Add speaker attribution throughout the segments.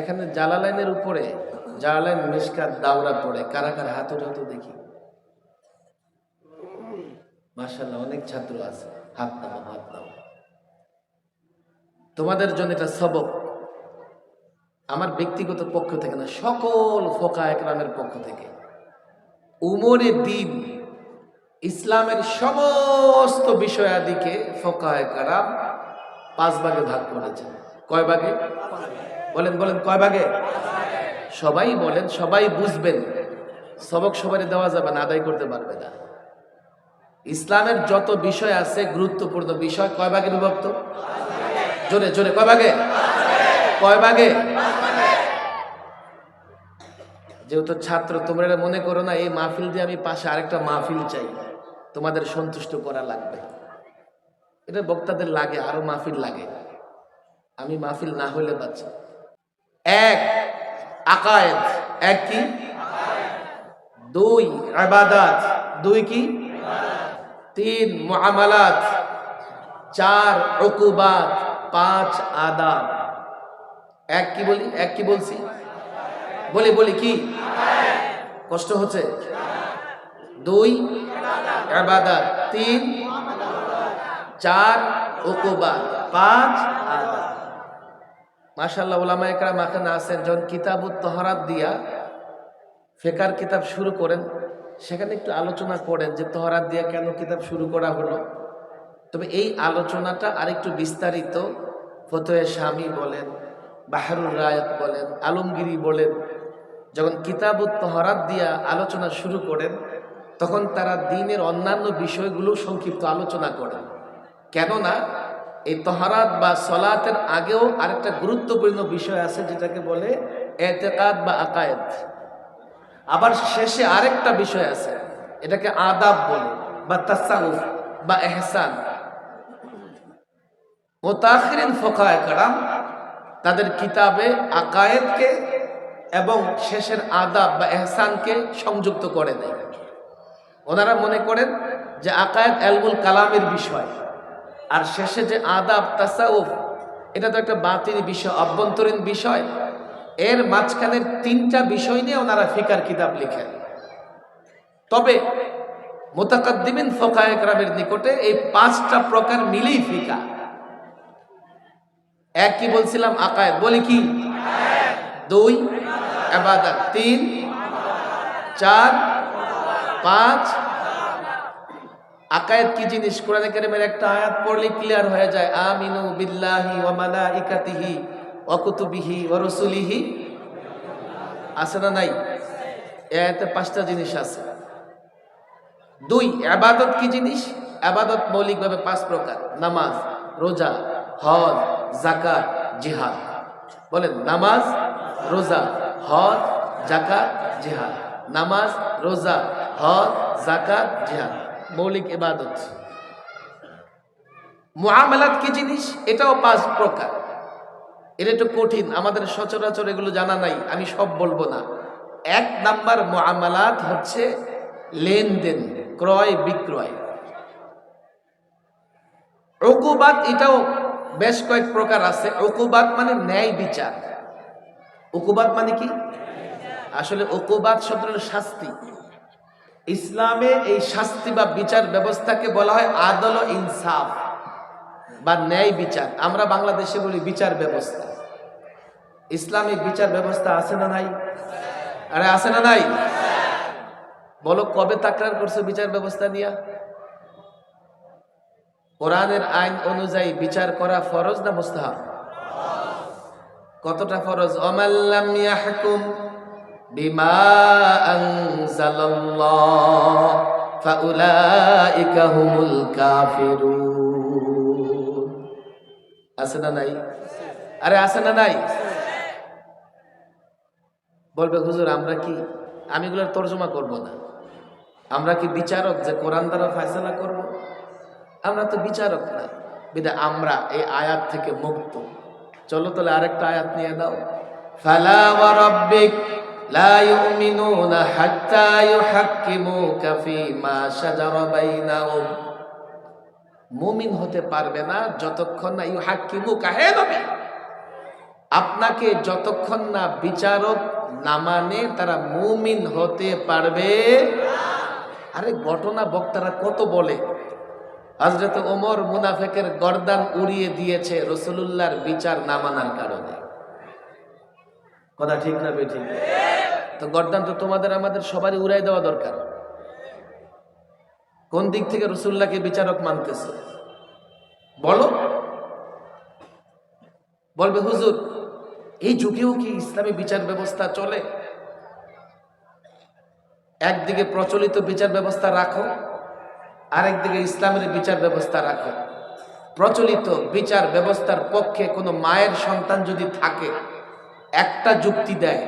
Speaker 1: এখানে জালালাইনের উপরে জালালাইন মিসকাত দাওরা পড়ে। কারা কার হাত উঠাতো দেখি। মাশাল্লাহ অনেক ছাত্র আছে। হাত নামা হাত নামা তোমাদের জন্য এটা সবক। আমার ব্যক্তিগত পক্ষ থেকে না, সকল ফোকা একরামের পক্ষ থেকে। উমরে দিন, ইসলামের সমস্ত বিষয়াদিকে ফোকা একরাম পাঁচ ভাগে ভাগ করেছেন। কয় ভাগে? বলেন বলেন, কয় ভাগে? সবাই বলেন, সবাই বুঝবেন। সবক সবাই দেওয়া যাবে না, আদায় করতে পারবে না। ইসলামের যত বিষয় আছে, গুরুত্বপূর্ণ বিষয়, কয় ভাগে বিভক্ত? জোরে জোরে, কয় ভাগে? কয় ভাগে? যেহেতু ছাত্র, তোমরা মনে করো না, এই মাহফিল দিয়ে আমি পাশে আরেকটা মাহফিল চাই। তোমাদের সন্তুষ্ট করা লাগবে। এটা বক্তাদের লাগে, আরও মাহফিল লাগে। আমি মাহফিল না হলে বাচ্চা এক, আকায়েদ। এক কি? দুই আবাদাত দুই কি? তিন, মুআমালাত। চার, উকুবাত। পাঁচ, আদাব। এক কি বলি? এক কি বলছি? বলি বলি কি? কষ্ট হচ্ছে? দুই আবাদাত তিন, চার, উকুবাত। পাঁচ, আদাব। মাশাল্লাহ ওলামা একরাম এখানে আছেন। যখন কিতাবুত তহরাত দিয়া ফেকার কিতাব শুরু করেন, সেখানে একটু আলোচনা করেন যে তহরাত দিয়া কেন কিতাব শুরু করা হলো। তবে এই আলোচনাটা আরেকটু বিস্তারিত ফতোয়ে স্বামী বলেন, বাহারুর রায়ত বলেন, আলমগিরি বলেন। যখন কিতাবুত তহরাত দিয়া আলোচনা শুরু করেন, তখন তারা দিনের অন্যান্য বিষয়গুলো সংক্ষিপ্ত আলোচনা করেন। কেননা এই তহারাত বা সলাতের আগেও আরেকটা গুরুত্বপূর্ণ বিষয় আছে যেটাকে বলে এতেকাদ বা আকায়েদ আবার শেষে আরেকটা বিষয় আছে, এটাকে আদাব বলে বা তাসাউফ বা এহসান। মোতাখিরিন ফোকায় কারাম তাদের কিতাবে আকায়েদকে এবং শেষের আদাব বা এহসানকে সংযুক্ত করে দেয়। ওনারা মনে করেন যে আকায়েদ এলমুল কালামের বিষয়। আর শেষে যে আদাব, তাসাউফ, এটা তো একটা বাতিল বিষয়, অভ্যন্তরীণ বিষয়। এর মাঝখানের তিনটা বিষয় নিয়ে ওনারা ফিকার কিতাব লিখেন। তবে মোতাকাদ্দিমিন ফোকায়করামের নিকটে এই পাঁচটা প্রকার মিলেই ফিকা। এক কি বলছিলাম? আকায়েদ। বলি কি? দুই, আবাদাত। তিন, চার, পাঁচ আকায়েত কি জিনিস? কোরআনে কারিমের একটা আয়াত পড়লে ক্লিয়ার হয়ে যায়, আমিনু বিল্লাহি ওয়া মালাইকাতিহি ওয়া কুতুবিহি ওয়া রাসূলিহি। আছে না নাই? এ আয়াতে পাঁচটা জিনিস আছে। দুই আবাদত কি জিনিস? আবাদত মৌলিকভাবে পাঁচ প্রকার। নামাজ, রোজা, হজ জাকাত জিহাদ। বলেন, নামাজ, রোজা, হজ জাকাত জিহাদ। নামাজ, রোজা, হজ জাকাত জিহাদ। মৌলিক ইবাদত। মহামেলাত কি জিনিস? এটাও পাঁচ প্রকার। এটা একটু কঠিন, আমাদের সচরাচর এগুলো জানা নাই, আমি সব বলব না। এক নাম্বার মুআমালাত হচ্ছে লেনদেন, ক্রয়, বিক্রয়। অকুবাদ এটাও বেশ কয়েক প্রকার আছে। অকুবাদ মানে ন্যায় বিচার। অকুবাদ মানে কি? আসলে অকুবাদ শব্দের শাস্তি। ইসলামে এই শাস্তি বা বিচার ব্যবস্থাকে বলা হয় আদল ও ইনসাফ বা ন্যায় বিচার। আমরা বাংলাদেশে বলি বিচার ব্যবস্থা। ইসলামিক বিচার ব্যবস্থা আছে না নাই? আরে আছে না নাই? বলো, কবে তাকরার করছ বিচার ব্যবস্থা নিয়ে? কোরআনের আইন অনুযায়ী বিচার করা ফরজ না মুস্তাহাব? কতটা ফরজ? অমাল্লাম ইয়াহকুম বিমা আনজালাল্লাহ, ফাউলাইকা হুমুল কাফিরুন। আছে না নাই? আরে আছে না নাই? বলবে, হুজুর, আমরা কি, আমি এগুলোর তর্জমা করব না। আমরা কি বিচারক যে কোরআন দ্বারা ফয়সালা করব? আমরা তো বিচারক না। বিদা, আমরা এই আয়াত থেকে মুক্ত। চলো তাহলে আরেকটা আয়াত নিয়ে দাও ফালা লা ইউমিনুনা হাত্তা ইউহাক্কিমুকা ফীমা শাজারা বাইনাহুম। মুমিন হতে পারবে না যতক্ষণ না ইউহাক্কিমুকা, হে নবী! আপনাকে যতক্ষণ না বিচারক না মানে তারা মুমিন হতে পারবে। আরে ঘটনা বক্তারা কত বলে? হজরত ওমর মুনাফেকের গর্দান উড়িয়ে দিয়েছে রসুলুল্লাহর বিচার না মানার কারণে। কথা ঠিক না বেঠিক? তো গর্দান তো তোমাদের, আমাদের সবারই উড়াই দেওয়া দরকার। কোন দিক থেকে রসুল্লাহকে বিচারক মানতেছে? বলো। বলবে, হুজুর, এই যুগেও কি ইসলামী বিচার ব্যবস্থা চলে? একদিকে প্রচলিত বিচার ব্যবস্থা রাখো, আরেকদিকে ইসলামের বিচার ব্যবস্থা রাখো। প্রচলিত বিচার ব্যবস্থার পক্ষে কোনো মায়ের সন্তান যদি থাকে, একটা যুক্তি দেয়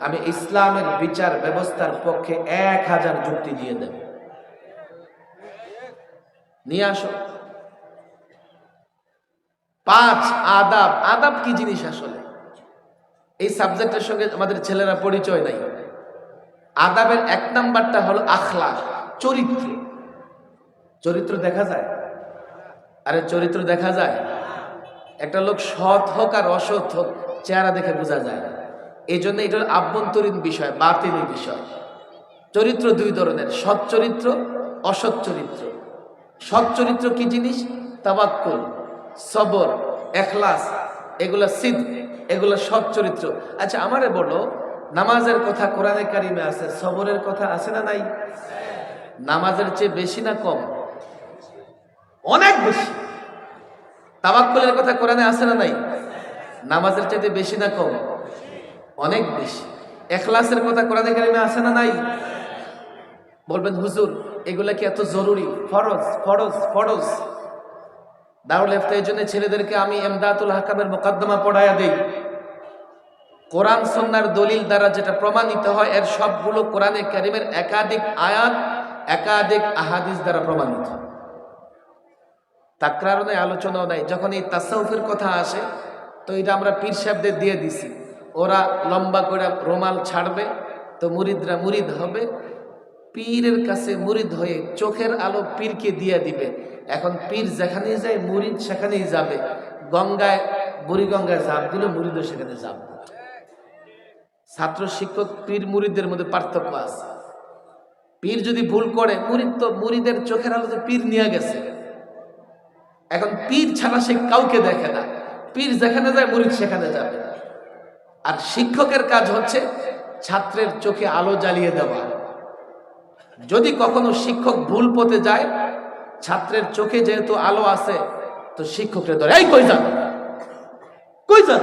Speaker 1: আমি ইসলামের বিচার ব্যবস্থার পক্ষে এক হাজার যুক্তি দিয়ে দেব। নিয়ে আসো। পাঁচ আদাব। আদাব কি জিনিস আসলে? এই সাবজেক্টের সঙ্গে আমাদের ছেলেরা পরিচয় নাই। আদাবের এক নাম্বারটা হলো আখলা চরিত্র। চরিত্র দেখা যায়? আরে চরিত্র দেখা যায়? একটা লোক সৎ হোক আর অসৎ হোক, চেহারা দেখে বোঝা যায় এই জন্য এটার আভ্যন্তরীণ বিষয় বাতিনি বিষয়। চরিত্র দুই ধরনের, সৎ চরিত্র, অসৎ চরিত্র। সৎ চরিত্র কি জিনিস? তাবাক্কুল, সবর, এখলাস, এগুলা সিদ, এগুলা সৎ চরিত্র। আচ্ছা আমারে বলো, নামাজের কথা কোরআনে কারিমে আছে, সবরের কথা আছে না নাই? নামাজের চেয়ে বেশি না কম? অনেক বেশি। তাবাক্কুলের কথা কোরআনে আছে না নাই? নামাজের চাইতে বেশি না কম? অনেক বেশি। এখলাসের কথা কোরআনে কারিমে আছে না নাই? বলবেন, হুজুর, এগুলা কি এত জরুরি? ফরজ ফরজ ফরজ। দারুল হেফতা এই জন্য ছেলেদেরকে আমি এমদাতুল হাকামের মোকদ্দমা পড়াইয়া দেই। কোরআন সন্ন্যার দলিল দ্বারা যেটা প্রমাণিত হয়, এর সবগুলো কোরআনে কারিমের একাধিক আয়াত, একাধিক আহাদিস দ্বারা প্রমাণিত। তাকরারণে আলোচনাও নাই। যখন এই তাসাউফের কথা আসে, তো এটা আমরা পীর সাহেবদের দিয়ে দিছি। ওরা লম্বা করে রোমাল ছাড়বে, তো মুরিদরা মুরিদ হবে। পীরের কাছে মুরিদ হয়ে চোখের আলো পীরকে দিয়ে দিবে। এখন পীর যেখানেই যায়, মুরিদ সেখানেই যাবে। গঙ্গায়, বুড়িগঙ্গায় জাপ দিলে, মুরিদও সেখানে যাপ ছাত্র, শিক্ষক, পীর, মুরিদের মধ্যে পার্থক্য আছে। পীর যদি ভুল করে, মুরিদ তো মুরিদের চোখের আলো তো পীর নিয়ে গেছে। এখন পীর ছাড়া সে কাউকে দেখে না। পীর যেখানে যায়, মুরিদ সেখানে যাবে। আর শিক্ষকের কাজ হচ্ছে ছাত্রের চোখে আলো জ্বালিয়ে দেওয়া। যদি কখনো শিক্ষক ভুল পথে যায়, ছাত্রের চোখে যেহেতু আলো আছে, তো শিক্ষকরে ধরে, এই, কই যান কই যান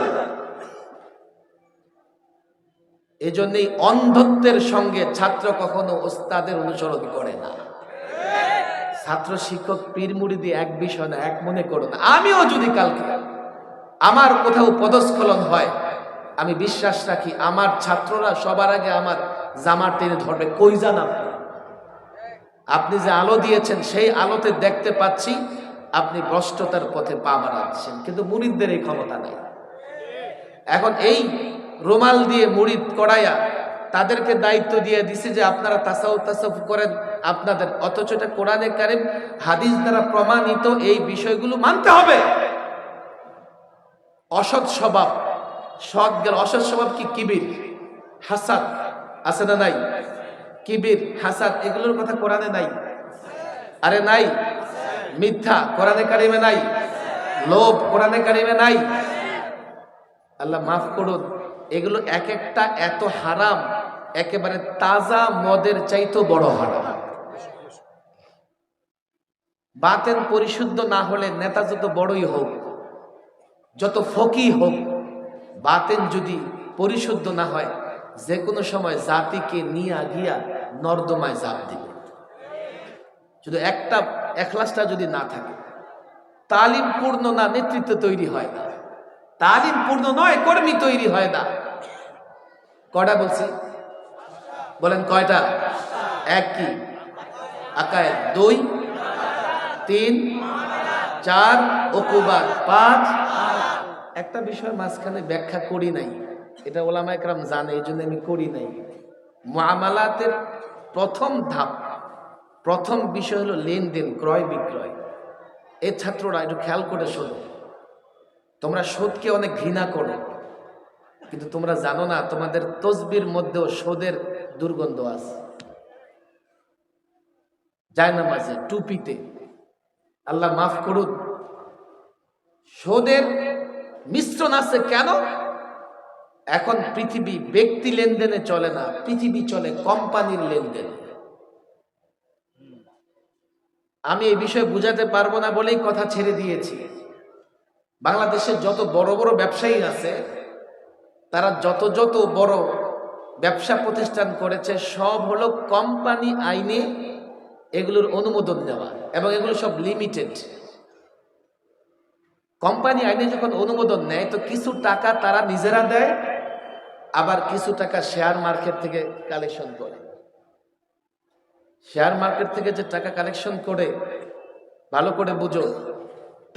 Speaker 1: এই জন্যই অন্ধত্বের সঙ্গে ছাত্র কখনো ওস্তাদের অনুসরণ করে না। ছাত্র শিক্ষক পীর দিয়ে এক বিষয় না, এক মনে করো না। আমিও যদি কালকে আমার কোথাও পদস্খলন হয় আমি বিশ্বাস রাখি, আমার ছাত্ররা সবার আগে আমার জামার টেনে ধরবে। কই যান আপনি? যে আলো দিয়েছেন, সেই আলোতে দেখতে পাচ্ছি আপনি ভ্রষ্টতার পথে পা বাড়াচ্ছেন, কিন্তু মুরিদদের এই ক্ষমতা নেই। এখন এই রুমাল দিয়ে মুড়িদ করাইয়া তাদেরকে দায়িত্ব দিয়ে দিছে যে আপনারা তাসাউ তাসাউফ করেন, আপনাদের, অথচ এটা কোরআনে কারিম হাদিস দ্বারা প্রমাণিত এই বিষয়গুলো মানতে হবে। অসৎ স্বভাব। সৎ গেল অসৎ স্বভাব কি? কিবির, হাসাদ আছে না নাই? কিবির, হাসাদ এগুলোর কথা কোরআনে নাই? আরে নাই। মিথ্যা কোরআনে কারিমে নাই? লোভ কোরআনে কারিমে নাই? আল্লাহ মাফ করুন, এগুলো এক একটা এত হারাম, একেবারে তাজা মদের চাইতো বড় হারাম। বাতেন পরিশুদ্ধ না হলে নেতা যত বড়ই হোক, যত ফকি হোক বাতেন যদি পরিশুদ্ধ না হয় যে কোনো সময় জাতিকে নিয়ে গিয়া নর্দমায় জাপ দিবে। শুধু একটা এখলাসটা যদি না থাকে তালিম পূর্ণ না, নেতৃত্ব তৈরি হয় না। তালিম পূর্ণ নয়, কর্মী তৈরি হয় না। কটা বলছি? বলেন কয়টা? এক কি আকায় দুই, তিন, চার অকুবার পাঁচ একটা বিষয় মাঝখানে ব্যাখ্যা করি নাই। এটা ওলামা একরাম জানে এই জন্য আমি করি নাই। মামালাতের প্রথম ধাপ, প্রথম বিষয় হলো লেনদেন, ক্রয় বিক্রয়। এই ছাত্ররা, একটু খেয়াল করে শোনো। তোমরা সুদকে অনেক ঘৃণা করো, কিন্তু তোমরা জানো না, তোমাদের তসবির মধ্যেও সোদের দুর্গন্ধ আছে। যায় না মাঝে টুপিতে। আল্লাহ মাফ করুন সোদের মিশ্রণ আছে কেন? এখন পৃথিবী ব্যক্তি লেনদেনে চলে না, পৃথিবী চলে কোম্পানির লেনদেনে। আমি এই বিষয়ে বুঝাতে পারব না বলেই কথা ছেড়ে দিয়েছি। বাংলাদেশের যত বড় বড় ব্যবসায়ী আছে, তারা যত যত বড় ব্যবসা প্রতিষ্ঠান করেছে, সব হলো কোম্পানি আইনে এগুলোর অনুমোদন দেওয়া এবং এগুলো সব লিমিটেড কোম্পানি আইনে যখন অনুমোদন নেয়, তো কিছু টাকা তারা নিজেরা দেয়, আবার কিছু টাকা শেয়ার মার্কেট থেকে কালেকশন করে। শেয়ার মার্কেট থেকে যে টাকা কালেকশন করে, ভালো করে বুঝো,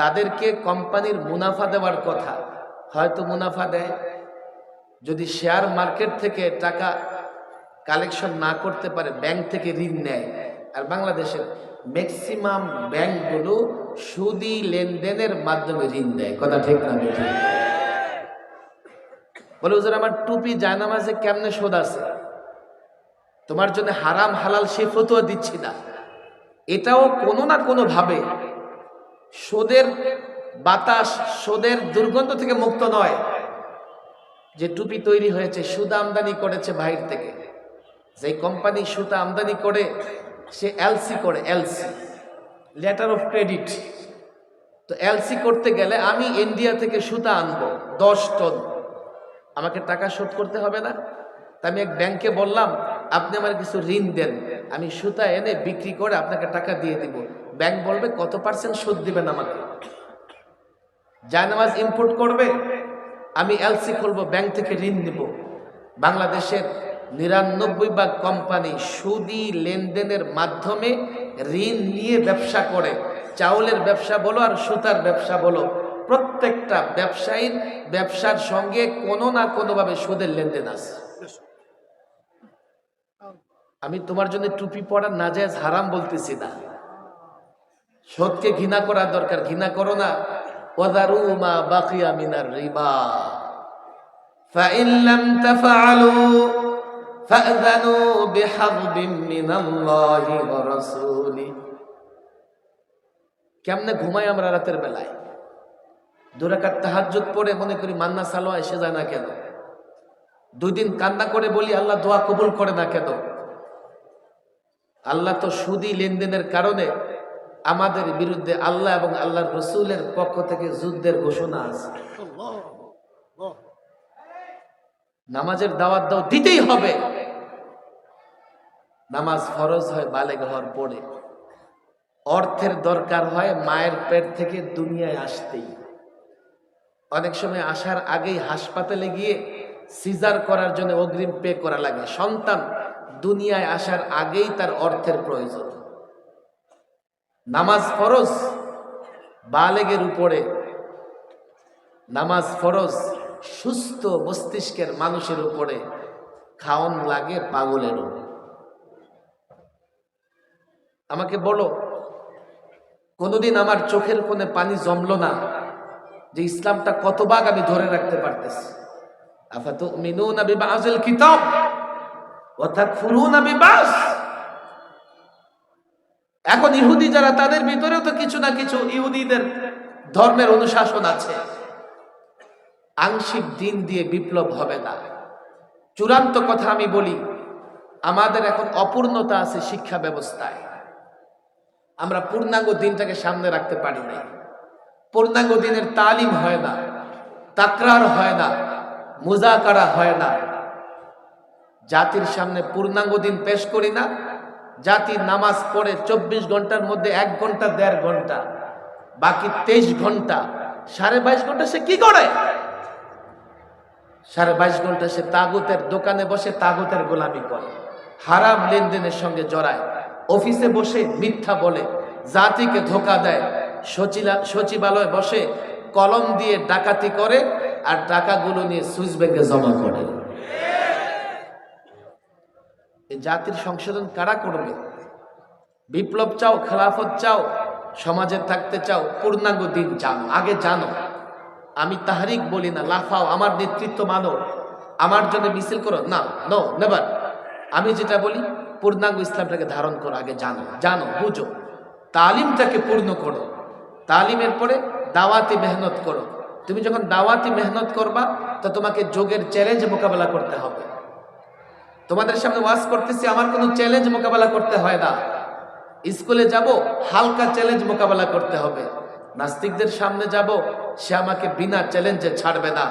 Speaker 1: তাদেরকে কোম্পানির মুনাফা দেওয়ার কথা। হয়তো মুনাফা দেয়, যদি শেয়ার মার্কেট থেকে টাকা কালেকশন না করতে পারে ব্যাংক থেকে ঋণ নেয়। আর বাংলাদেশের ম্যাক্সিমাম ব্যাংকগুলো সুদি লেনদেনের মাধ্যমে ঋণ দেয়। কথা ঠিক না? বলে, হুজুর, আমার টুপি, জায়নামাজে কেমনে শোধ আছে? তোমার জন্য হারাম, হালাল সে ফতুয়া দিচ্ছি না। এটাও কোনো না কোনো ভাবে সোদের বাতাস সোদের দুর্গন্ধ থেকে মুক্ত নয় যে টুপি তৈরি হয়েছে, সুদা আমদানি করেছে বাহির থেকে। যে কোম্পানি সুতা আমদানি করে, সে এলসি করে, এলসি। লেটার অফ ক্রেডিট তো এলসি করতে গেলে আমি ইন্ডিয়া থেকে সুতা আনব, দশ টন আমাকে টাকা শোধ করতে হবে না। তা আমি এক ব্যাংকে বললাম, আপনি আমার কিছু ঋণ দেন। আমি সুতা এনে বিক্রি করে আপনাকে টাকা দিয়ে দিব। ব্যাংক বলবে, কত পার্সেন্ট সুদ দিবেন আমাকে? জায়নামাজ ইম্পোর্ট করবে। আমি এলসি খুলবো ব্যাংক থেকে ঋণ নিব। বাংলাদেশের নিরানব্বই ভাগ কোম্পানি সুদি লেনদেনের মাধ্যমে ঋণ নিয়ে ব্যবসা করে চাউলের ব্যবসা বলো আর সুতার ব্যবসা বলো প্রত্যেকটা ব্যবসায়ীর ব্যবসার সঙ্গে কোনো না কোনোভাবে সুদের লেনদেন আছে আমি তোমার জন্য টুপি পরা নাজায়জ হারাম বলতেছি না সৎকে ঘৃণা করার দরকার ঘৃণা করো না ওয়াদারু মা বাকিয়া মিনার রিবা فإن لم تفعلوا فأذنوا بحرب من الله ورسوله কেমনে ঘুমাই আমরা রাতের বেলায় দুরাকাত তাহাজ্জুদ পড়ে মনে করি মান্না সালোয়া এসে যায় না কেন দুই দিন কান্না করে বলি আল্লাহ দোয়া কবুল করে না কেন আল্লাহ তো সুদি লেনদেনের কারণে আমাদের বিরুদ্ধে আল্লাহ এবং আল্লাহর রসুলের পক্ষ থেকে যুদ্ধের ঘোষণা আছে নামাজের দাওয়াত দাও দিতেই হবে নামাজ ফরজ হয়, বালেগ হওয়ার পরে। অর্থের দরকার হয় মায়ের পেট থেকে দুনিয়ায় আসতেই। অনেক সময় আসার আগেই হাসপাতালে গিয়ে সিজার করার জন্য অগ্রিম পে করা লাগে। সন্তান দুনিয়ায় আসার আগেই তার অর্থের প্রয়োজন। নামাজ ফরজ, বালেগের উপরে। নামাজ ফরজ, সুস্থ মস্তিষ্কের মানুষের উপরে। খাওন লাগে পাগলেরও। আমাকে বলো, কোনোদিন আমার চোখের কোণে পানি জমলো না যে ইসলামটা কত ভাগ আমি ধরে রাখতে পারতেছি? আফাতু মিনুনা বিবাযিল কিতাব ওয়া তাকফুরুনা বিবাস। এখন ইহুদি যারা, তাদের ভিতরেও তো কিছু না কিছু ইহুদিদের ধর্মের অনুশাসন আছে। আংশিক দিন দিয়ে বিপ্লব হবে না। চূড়ান্ত কথা আমি বলি, আমাদের এখন অপূর্ণতা আছে শিক্ষা ব্যবস্থায়। আমরা পূর্ণাঙ্গ দিনটাকে সামনে রাখতে পারি না পূর্ণাঙ্গ দিনের তালিম হয় না, তাকরার হয় না, মুজাকারা হয় না। জাতির সামনে পূর্ণাঙ্গ দিন পেশ করি না, জাতি নামাজ পড়ে চব্বিশ ঘণ্টার মধ্যে এক ঘণ্টা, দেড় ঘণ্টা, বাকি তেইশ ঘণ্টা, সাড়ে বাইশ ঘণ্টা সে কি করে? সাড়ে বাইশ ঘণ্টা সে তাগুতের দোকানে বসে তাগুতের গোলামি করে, হারাম লেনদেনের সঙ্গে জড়ায়। অফিসে বসে মিথ্যা বলে, জাতিকে ধোকা দেয়। সচিলা, সচিবালয় বসে কলম দিয়ে ডাকাতি করে আর টাকাগুলো নিয়ে সুইস ব্যাংকে জমা করে। জাতির সংশোধন কারা করবে? বিপ্লব চাও, খেলাফত চাও, সমাজে থাকতে চাও, পূর্ণাঙ্গ দিন জানো, আগে জানো। আমি তাহারিক বলি না, লাফাও, আমার নেতৃত্ব মানো। আমার জন্য মিছিল করো, না নো নেভার আমি যেটা বলি পূর্ণাঙ্গ ইসলামটাকে ধারণ করো, আগে জানো জানো, বুঝো। তালিমটাকে পূর্ণ করো। তালিমের পরে দাওয়াতি মেহনত করো। তুমি যখন দাওয়াতি মেহনত করবা, তো তোমাকে যোগের চ্যালেঞ্জ মোকাবেলা করতে হবে। তোমাদের সামনে ওয়াজ করতেছি, আমার কোনো চ্যালেঞ্জ মোকাবেলা করতে হয় না। স্কুলে যাব, হালকা চ্যালেঞ্জ মোকাবেলা করতে হবে। নাস্তিকদের সামনে যাব, সে আমাকে বিনা চ্যালেঞ্জে ছাড়বে না।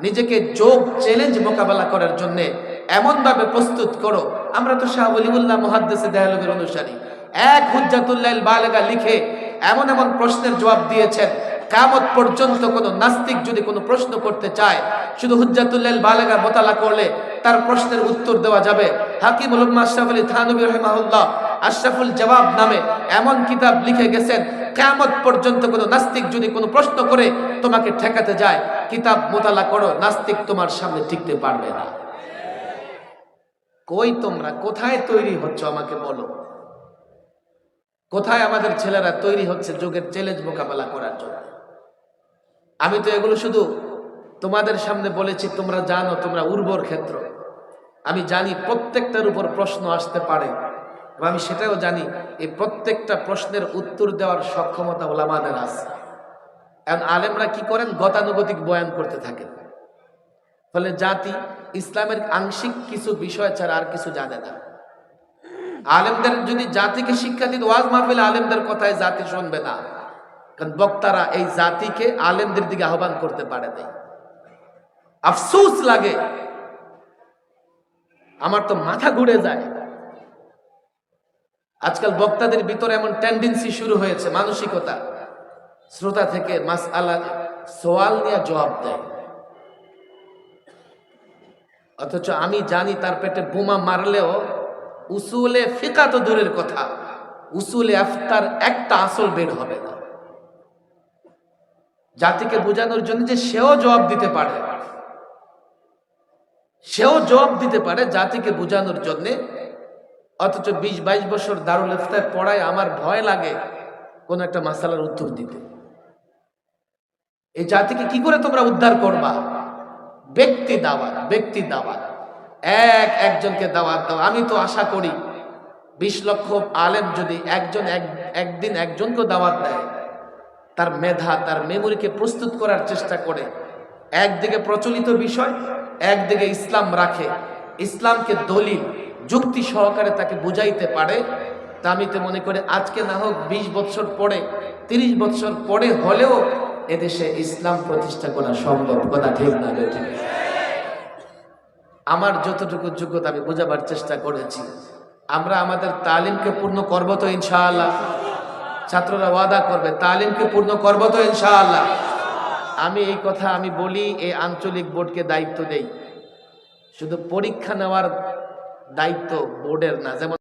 Speaker 1: নিজেকে যোগ চ্যালেঞ্জ মোকাবেলা করার জন্য এমনভাবে প্রস্তুত করো। আমরা তো শাহ অলিউল্লাহ মহাদ্দেসে দেয়ালবের অনুসারী। এক হুজ্জাতুল্লাহ বালেগা লিখে এমন এমন প্রশ্নের জবাব দিয়েছেন। কামত পর্যন্ত কোনো নাস্তিক যদি কোনো প্রশ্ন করতে চায়, শুধু হুজ্জাতুল্লাহ বালেগা মোতালা করলে তার প্রশ্নের উত্তর দেওয়া যাবে। হাকিম উলম্মা আশরাফ আলী থানবী রহমাহুল্লাহ আশরাফুল জবাব নামে এমন কিতাব লিখে গেছেন, কেমত পর্যন্ত কোনো নাস্তিক যদি কোনো প্রশ্ন করে তোমাকে ঠেকাতে যায়, কিতাব মোতালা করো, নাস্তিক তোমার সামনে টিকতে পারবে না। কই তোমরা? কোথায় তৈরি হচ্ছ আমাকে বলো? কোথায় আমাদের ছেলেরা তৈরি হচ্ছে যোগের চ্যালেঞ্জ মোকাবেলা করার জন্য? আমি তো এগুলো শুধু তোমাদের সামনে বলেছি, তোমরা জানো, তোমরা উর্বর ক্ষেত্র। আমি জানি প্রত্যেকটার উপর প্রশ্ন আসতে পারে আমি সেটাও জানি এই প্রত্যেকটা প্রশ্নের উত্তর দেওয়ার সক্ষমতা ওলামাদের আছে। এখন আলেমরা কি করেন? গতানুগতিক বয়ান করতে থাকেন। ফলে জাতি ইসলামের আংশিক কিছু বিষয় ছাড়া আর কিছু জানে না। আলেমদের যদি জাতিকে শিক্ষা দিত ওয়াজ মাহফিল আলেমদের কথায় জাতি শুনবে না। কারণ বক্তারা এই জাতিকে আলেমদের দিকে আহ্বান করতে পারে নাই। আফসোস লাগে। আমার তো মাথা ঘুরে যায়। আজকাল বক্তাদের ভিতরে এমন টেন্ডেন্সি শুরু হয়েছে, মানসিকতা। শ্রোতা থেকে মাস আলা সোয়াল নিয়ে জবাব দেয়। অথচ আমি জানি তার পেটে বোমা মারলেও উসুলে ফিকা তো দূরের কথা। উসুলে আফতার একটা আসল বের হবে না। জাতিকে বোঝানোর জন্য যে সেও জবাব দিতে পারে। সেও জবাব দিতে পারে জাতিকে বোঝানোর জন্যে। অথচ বিশ বাইশ বছর দারুল ইফতার পড়ায় আমার ভয় লাগে কোন একটা মাসালার উত্তর দিতে। এই জাতিকে কি করে তোমরা উদ্ধার করবা? ব্যক্তি দাওয়াত ব্যক্তি দাওয়াত। এক একজনকে দাওয়াত দাও। আমি তো আশা করি বিশ লক্ষ আলেম যদি একজন এক, একদিন একজনকে দাওয়াত দেয়, তার মেধা, তার মেমোরিকে প্রস্তুত করার চেষ্টা করে, একদিকে প্রচলিত বিষয়, একদিকে ইসলাম রাখে। ইসলামকে দলিল, যুক্তি সহকারে তাকে বুঝাইতে পারে। তা আমি তো মনে করি আজকে না হোক বিশ বছর পরে, তিরিশ বছর পরে হলেও এদেশে ইসলাম প্রতিষ্ঠা করা সম্ভব, কথা ঠিক না আমার যতটুকু যোগ্যতা আমি বোঝাবার চেষ্টা করেছি। আমরা আমাদের তালিমকে পূর্ণ করব তো ইনশাআল্লাহ। ছাত্ররা ওয়াদা করবে, তালিমকে পূর্ণ করব তো ইনশাআল্লাহ। আমি এই কথা আমি বলি, এই আঞ্চলিক বোর্ডকে দায়িত্ব দেই। শুধু পরীক্ষা নেওয়ার দায়িত্ব বোর্ডের না, যেমন